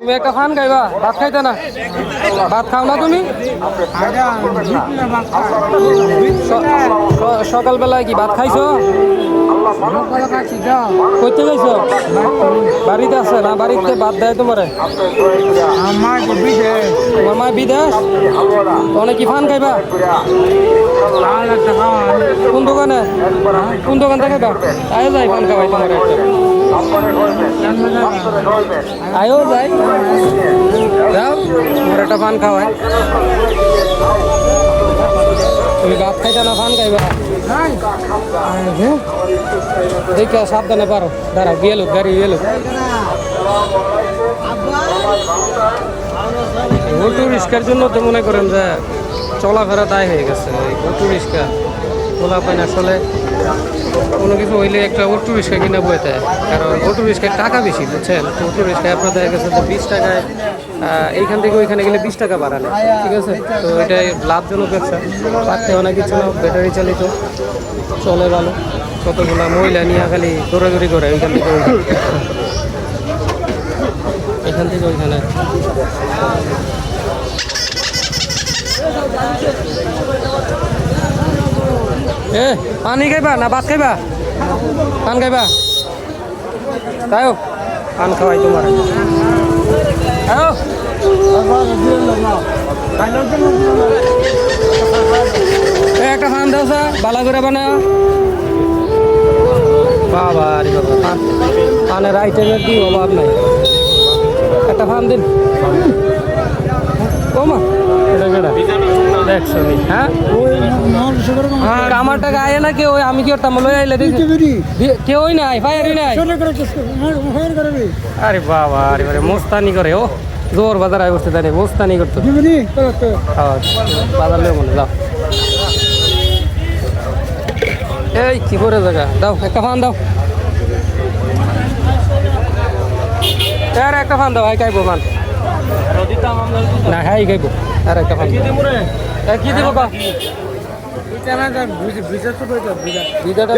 তুমি একটা ফান খাইবা, ভাত খাইতে না? ভাত খাও না তুমি? সকালবেলায় কি ভাত খাইছো? কইতে খাইছো? বাড়িতে আছে না? বাড়িতে ভাত দেয় তোমারে? তোমার মা বিদেশ? অনেক কি ফান খাইবা? কোন দোকানে? কোন দোকান থেকে আয় যাই, ফান খাওয়াই তোমার একটা। আয়ো যাই যাও তোমার একটা ফান খাওয়াই তুমি ভাত খাইতে না ফান খাইবা দেখে সাবধানে পারো দাঁড়াও গেলো গাড়ি গেলো অটো রিক্সার জন্য তো মনে করেন যে চলাফেরা দায় হয়ে গেছে অটো রিক্সা বলা পায় না, আসলে কোনো কিছু হইলে একটা অটো রিক্সা কিনে বইতে। কারণ অটো রিক্সায় টাকা বেশি, বুঝছেন? অটো রিক্সায় আপনার দেখা গেছে যে বিশ টাকায় এইখান থেকে ওইখানে গেলে বিশ টাকা বাড়ালে, ঠিক আছে? তো এটাই লাভজনক ব্যবসা। পারতে অনেক কিছু না, ব্যাটারি চালিত, চলে ভালো। কতগুলা মহিলা নিয়ে খালি দৌড়াদৌড়ি করে ওইখান থেকে এখান থেকে ওইখানে। এ, পানি খাইবা না ভাত খাইবা? পান খাইবা? তাই পান খাওয়াই তোমার। একটা ফান দাও স্যার বালা করে বানাও। বাবা রে বাবা পান পানের আইটেমের কি অভাব নাই। একটা ফান দিন। ও মা? দেখছ নি, হ্যাঁ? আর আমার না কেউ আমি কি করতাম লই আইলে কেউই নাই ফায়ারই নাই। আরে বাবা আরে বারে মোস্তানি করে ও। জোর বাজার আয় বসতে জানি মোস্তানি করতো। হ্যাঁ, বাজার লেও মনে যাও। এই কি করে জায়গা? দাও একটা ফান দাও। আর একটা ফান দাও হাই খাইবো মান না হাই খাইবো। আর একটা ফান কি দিব কা? বিদাটা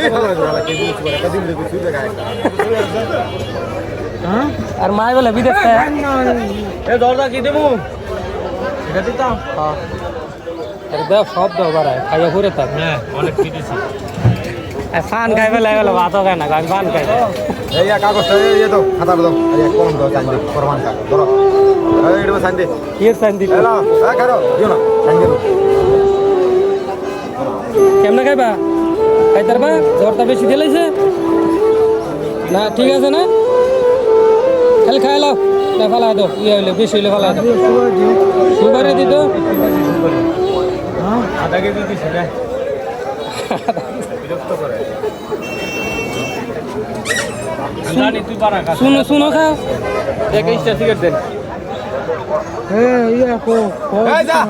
আর মাই বলে বিদেশ খায় হ্যাঁ। আরে দাও সব দাও বাড়ায়। খাইয়া ঘুরে থাক আর ফান খাই ফেলে গেল ভাতও খায় না আমি ফান খাই এই কাগজটা এই দাও খাতা দাও এই কলম দাও সাইন দে প্রমাণ কাগজ ধরো। এই এটা সাইন দে। কি সাইন দিতে এলা এই কারও দিও না সাইন দে। কেমনে খাইবা? খাইতার বা জ্বরটা বেশি দিলাইছে না ঠিক আছে না? খালি খাই লাও না ফালা দো ইয়ে হইলে বেশি হইলে ফালা দো। সুগারে দিত আধা কেজি দিছি রে বিরক্ত করে শুনো শুনো খাও। এক ইস্টা সিগারেট দেন। এই যা।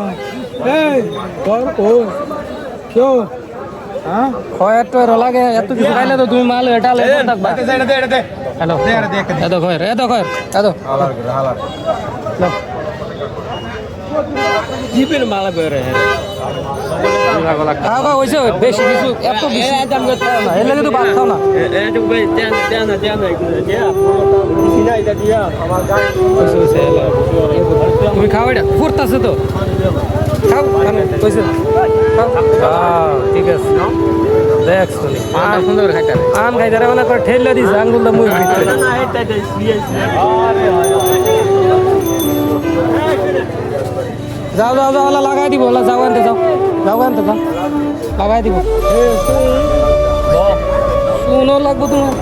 খয়ের তো লাগে এত কিছু খাইলে তো তুমি মাল এটা লে থাকবা। এটা দে এটা দে এটা দে হ্যালো এত। খয়ের এত খয়ের এত করে জিপের মালা খাও খাও হয়েছে বেশি কিছু এত বেশি খাও না এর লাগে তো ভাত খাও না। হয়েছে, হয়েছে, এলা। তুমি খাও এটা ফুরতাছে তো। খাও খান, হয়েছে আহ, ঠিক আছে দেখছ নি আম সুন্দর খাইতে আম খাইতে মানে করে ঠেললে দিছে আঙ্গুলটা মুই ভিতরে। যাও যাও যাও লাগাই দিব যাও, আনতে যাও। যাও, আনতে যাও। লাগাই দিব। শুনো লাগবো তোমার